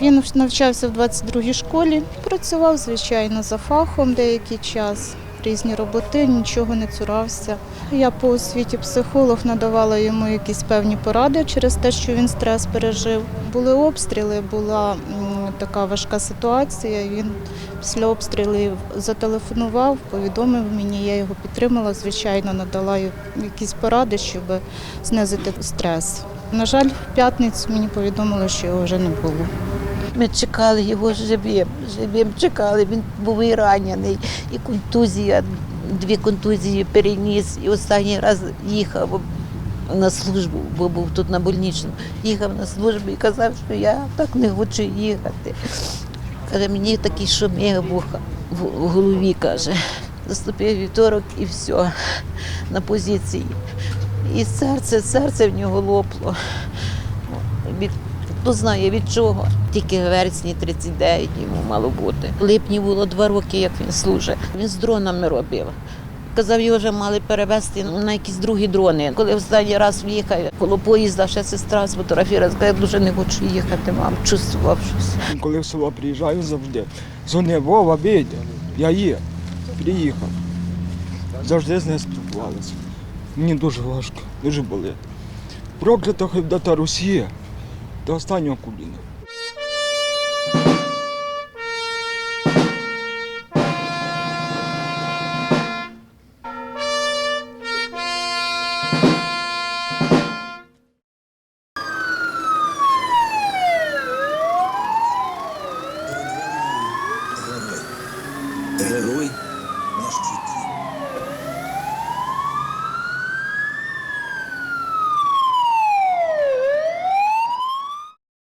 Він навчався в 22-й школі, працював, звичайно, за фахом деякий час, різні роботи, нічого не цурався. Я по освіті психолог надавала йому якісь певні поради через те, що він стрес пережив. Були обстріли, була така важка ситуація. Він після обстрілів зателефонував, повідомив мені, я його підтримала, звичайно, надала якісь поради, щоб знизити стрес. На жаль, в п'ятницю мені повідомили, що його вже не було. Ми чекали його живим, живим чекали. Він був і ранений, і контузія, дві контузії переніс. І останній раз їхав на службу, бо був тут на больничному. Їхав на службу і казав, що я так не хочу їхати. Каже, мені такий шуміг вуха в голові, каже. Заступив вівторок і все, на позиції. І серце, серце в нього лопло. Хто знає від чого. Тільки вересні 39 йому мало бути. В липні було два роки, як він служить. Він з дронами робив. Казав, його вже мали перевезти на якісь другі дрони. Коли останній раз в'їхав коло поїзда, ще сестра сфотографувала, сказала, я дуже не хочу їхати, мам, чувствував щось. Коли в село приїжджаю завжди, дзвони Вова, Бідя, я є, приїхав. Завжди з нею спілкувалися. Мені дуже важко, дуже болить. Проклята хибдата Росія до останнього коліна. Герой